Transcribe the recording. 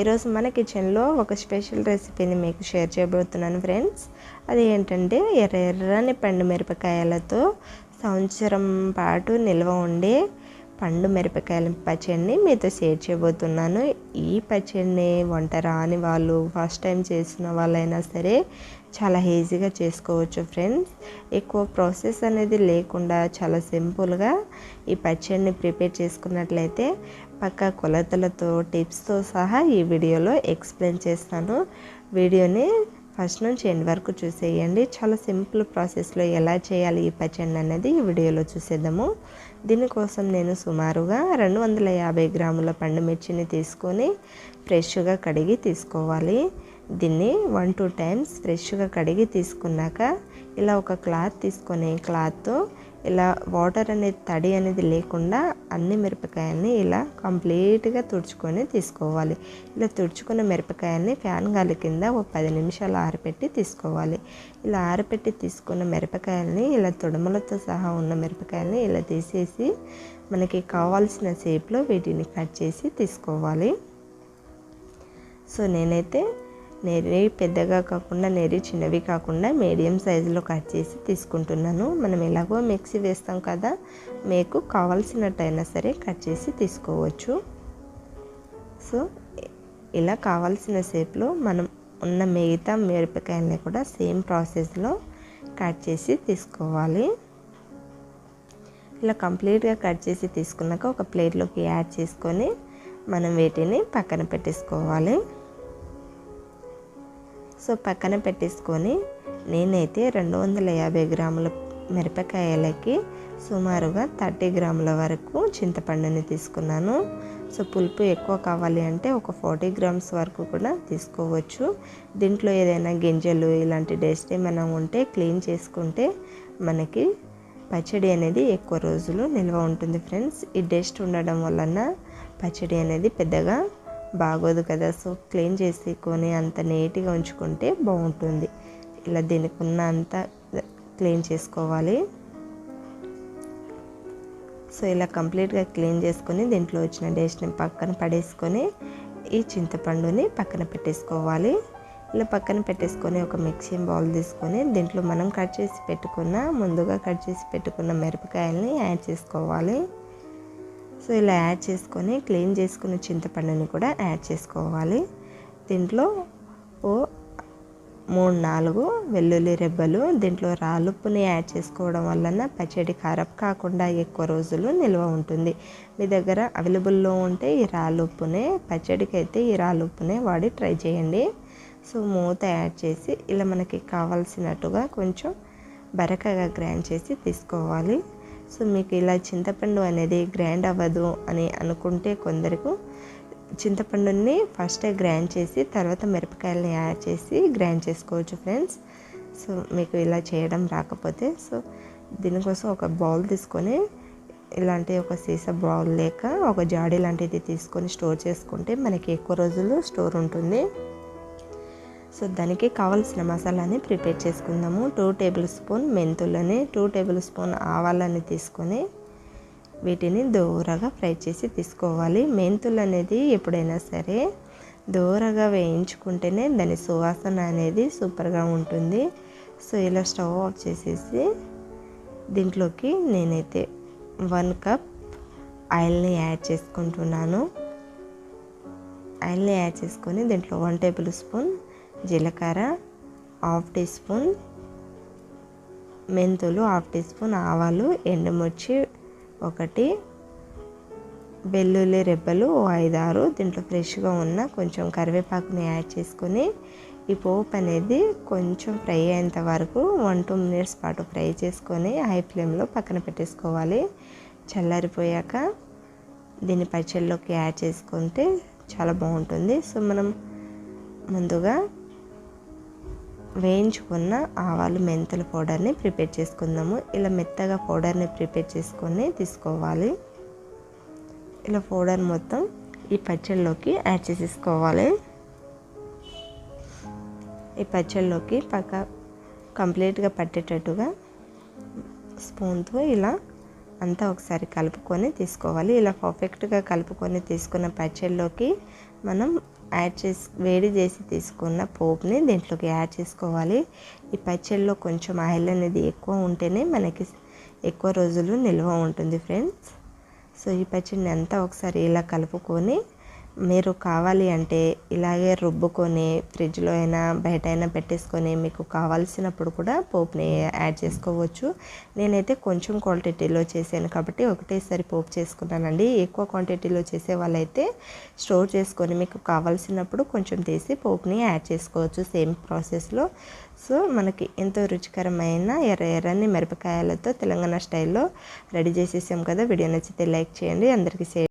ఈరోజు మన కిచెన్లో ఒక స్పెషల్ రెసిపీని మీకు షేర్ చేయబోతున్నాను ఫ్రెండ్స్. అది ఏంటంటే ఎర్ర ఎర్రని పండు మిరపకాయలతో సంవత్సరం పాటు నిల్వ ఉండే పండు మిరపకాయల పచ్చడిని మీతో షేర్ చేయబోతున్నాను. ఈ పచ్చడిని వంట రాని వాళ్ళు ఫస్ట్ టైం చేసిన వాళ్ళైనా సరే చాలా ఈజీగా చేసుకోవచ్చు ఫ్రెండ్స్. ఎక్కువ ప్రాసెస్ అనేది లేకుండా చాలా సింపుల్గా ఈ పచ్చడిని ప్రిపేర్ చేసుకున్నట్లయితే పక్క కొలతలతో టిప్స్తో సహా ఈ వీడియోలో ఎక్స్ప్లెయిన్ చేస్తాను. వీడియోని ఫస్ట్ నుంచి ఎండ్ వరకు చూసేయండి. చాలా సింపుల్ ప్రాసెస్లో ఎలా చేయాలి ఈ పచ్చడి అనేది ఈ వీడియోలో చూసేద్దాము. దీనికోసం నేను సుమారుగా రెండు వందల యాభై గ్రాముల పండుమిర్చిని తీసుకొని ఫ్రెష్గా కడిగి తీసుకోవాలి. దీన్ని వన్ టూ టైమ్స్ ఫ్రెష్గా కడిగి తీసుకున్నాక ఇలా ఒక క్లాత్ తీసుకొని క్లాత్తో ఇలా వాటర్ అనేది తడి అనేది లేకుండా అన్ని మిరపకాయల్ని ఇలా కంప్లీట్గా తుడుచుకొని తీసుకోవాలి. ఇలా తుడుచుకున్న మిరపకాయల్ని ఫ్యాన్ గాలి కింద ఒక పది నిమిషాలు ఆరపెట్టి తీసుకోవాలి. ఇలా ఆరపెట్టి తీసుకున్న మిరపకాయల్ని ఇలా తొడమలతో సహా ఉన్న మిరపకాయల్ని ఇలా తీసేసి మనకి కావాల్సిన షేప్లో వీటిని కట్ చేసి తీసుకోవాలి. సో నేనైతే నెరి పెద్దగా కాకుండా నెరి చిన్నవి కాకుండా మీడియం సైజులో కట్ చేసి తీసుకుంటున్నాను. మనం ఎలాగో మిక్సీ వేస్తాం కదా మీకు కావాల్సినట్టయినా సరే కట్ చేసి తీసుకోవచ్చు. సో ఇలా కావాల్సిన షేప్లో మనం ఉన్న మిగతా మిరపకాయలని కూడా సేమ్ ప్రాసెస్లో కట్ చేసి తీసుకోవాలి. ఇలా కంప్లీట్గా కట్ చేసి తీసుకున్నాక ఒక ప్లేట్లోకి యాడ్ చేసుకొని మనం వీటిని పక్కన పెట్టేసుకోవాలి. సో పక్కన పెట్టేసుకొని నేనైతే రెండు వందల యాభై గ్రాముల మిరపకాయలకి సుమారుగా థర్టీ గ్రాముల వరకు చింతపండుని తీసుకున్నాను. సో పులుపు ఎక్కువ కావాలి అంటే ఒక ఫార్టీ గ్రామ్స్ వరకు కూడా తీసుకోవచ్చు. దీంట్లో ఏదైనా గింజలు ఇలాంటి డేస్ట్ ఏమైనా ఉంటే క్లీన్ చేసుకుంటే మనకి పచ్చడి అనేది ఎక్కువ రోజులు నిల్వ ఉంటుంది ఫ్రెండ్స్. ఈ డేస్ట్ ఉండడం వలన పచ్చడి అనేది పెద్దగా బాగోదు కదా. సో క్లీన్ చేసుకొని అంత నీట్గా ఉంచుకుంటే బాగుంటుంది. ఇలా దీనికి ఉన్న అంత క్లీన్ చేసుకోవాలి. సో ఇలా కంప్లీట్గా క్లీన్ చేసుకొని దీంట్లో వచ్చిన డేస్ట్ని పక్కన పడేసుకొని ఈ చింతపండుని పక్కన పెట్టేసుకోవాలి. ఇలా పక్కన పెట్టేసుకొని ఒక మిక్సింగ్ బౌల్ తీసుకొని దీంట్లో మనం కట్ చేసి పెట్టుకున్న ముందుగా కట్ చేసి పెట్టుకున్న మిరపకాయల్ని యాడ్ చేసుకోవాలి. సో ఇలా యాడ్ చేసుకొని క్లీన్ చేసుకున్న చింతపండుని కూడా యాడ్ చేసుకోవాలి. దీంట్లో ఓ మూడు నాలుగు వెల్లుల్లి రెబ్బలు దీంట్లో రాలుప్పుని యాడ్ చేసుకోవడం వలన పచ్చడి ఖరాబ్ కాకుండా ఎక్కువ రోజులు నిల్వ ఉంటుంది. మీ దగ్గర అవైలబుల్లో ఉంటే ఈ రాలుప్పునే పచ్చడికి అయితే ఈ రాలుప్పునే వాడి ట్రై చేయండి. సో మూత యాడ్ చేసి ఇలా మనకి కావాల్సినట్టుగా కొంచెం బరకగా గ్రైండ్ చేసి తీసుకోవాలి. సో మీకు ఇలా చింతపండు అనేది గ్రైండ్ అవ్వదు అని అనుకుంటే కొందరికి చింతపండుని ఫస్టే గ్రైండ్ చేసి తర్వాత మిరపకాయలని యాడ్ చేసి గ్రైండ్ చేసుకోవచ్చు ఫ్రెండ్స్. సో మీకు ఇలా చేయడం రాకపోతే సో దీనికోసం ఒక బౌల్ తీసుకొని ఇలాంటి ఒక సీసా బౌల్ లేక ఒక జాడీ లాంటిది తీసుకొని స్టోర్ చేసుకుంటే మనకి ఎక్కువ రోజులు స్టోర్ ఉంటుంది. సో దానికి కావాల్సిన మసాలాని ప్రిపేర్ చేసుకుందాము. టూ టేబుల్ స్పూన్ మెంతులని టూ టేబుల్ స్పూన్ ఆవాలని తీసుకొని వీటిని దూరగా ఫ్రై చేసి తీసుకోవాలి. మెంతులు అనేది ఎప్పుడైనా సరే దూరగా వేయించుకుంటేనే దాని సువాసన అనేది సూపర్గా ఉంటుంది. సో ఇలా స్టవ్ ఆఫ్ చేసేసి దీంట్లోకి నేనైతే వన్ కప్ ఆయిల్ని యాడ్ చేసుకుంటున్నాను. ఆయిల్ని యాడ్ చేసుకొని దీంట్లో వన్ టేబుల్ స్పూన్ జీలకర్ర హాఫ్ టీ స్పూన్ మెంతులు హాఫ్ టీ స్పూన్ ఆవాలు ఎండుమిర్చి ఒకటి వెల్లుల్లి రెబ్బలు ఓ ఐదారు దీంట్లో ఫ్రెష్గా ఉన్న కొంచెం కరివేపాకుని యాడ్ చేసుకొని ఈ పోపు అనేది కొంచెం ఫ్రై అయ్యేంత వరకు వన్ టూ మినిట్స్ పాటు ఫ్రై చేసుకొని హై ఫ్లేమ్లో పక్కన పెట్టేసుకోవాలి. చల్లారిపోయాక దీన్ని పచ్చళ్ళలోకి యాడ్ చేసుకుంటే చాలా బాగుంటుంది. సో మనం ముందుగా వేయించుకున్న ఆవాలు మెంతుల పౌడర్ని ప్రిపేర్ చేసుకుందాము. ఇలా మెత్తగా పౌడర్ని ప్రిపేర్ చేసుకొని తీసుకోవాలి. ఇలా పౌడర్ మొత్తం ఈ పచ్చళ్ళలోకి యాడ్ చేసేసుకోవాలి. ఈ పచ్చళ్ళలోకి పక్క కంప్లీట్గా పట్టేటట్టుగా స్పూన్తో ఇలా అంతా ఒకసారి కలుపుకొని తీసుకోవాలి. ఇలా పర్ఫెక్ట్గా కలుపుకొని తీసుకున్న పచ్చళ్ళలోకి మనం యాడ్ చేసి వేడి చేసి తీసుకున్న పోపుని దీంట్లోకి యాడ్ చేసుకోవాలి. ఈ పచ్చడిలో కొంచెం ఆయిల్ అనేది ఎక్కువ ఉంటేనే మనకి ఎక్కువ రోజులు నిల్వ ఉంటుంది ఫ్రెండ్స్. సో ఈ పచ్చడిని అంతా ఒకసారి ఇలా కలుపుకొని మీరు కావాలి అంటే ఇలాగే రుబ్బుకొని ఫ్రిడ్జ్లో అయినా బయట అయినా పెట్టేసుకొని మీకు కావాల్సినప్పుడు కూడా పోపుని యాడ్ చేసుకోవచ్చు. నేనైతే కొంచెం క్వాంటిటీలో చేశాను కాబట్టి ఒకటేసారి పోపు చేసుకున్నానండి. ఎక్కువ క్వాంటిటీలో చేసే వాళ్ళైతే స్టోర్ చేసుకొని మీకు కావాల్సినప్పుడు కొంచెం తీసి పోపుని యాడ్ చేసుకోవచ్చు సేమ్ ప్రాసెస్లో. సో మనకి ఎంతో రుచికరమైన ఎర్ర ఎర్రని మిరపకాయలతో తెలంగాణ స్టైల్లో రెడీ చేసేసాం కదా. వీడియో నచ్చితే లైక్ చేయండి. అందరికీ షేర్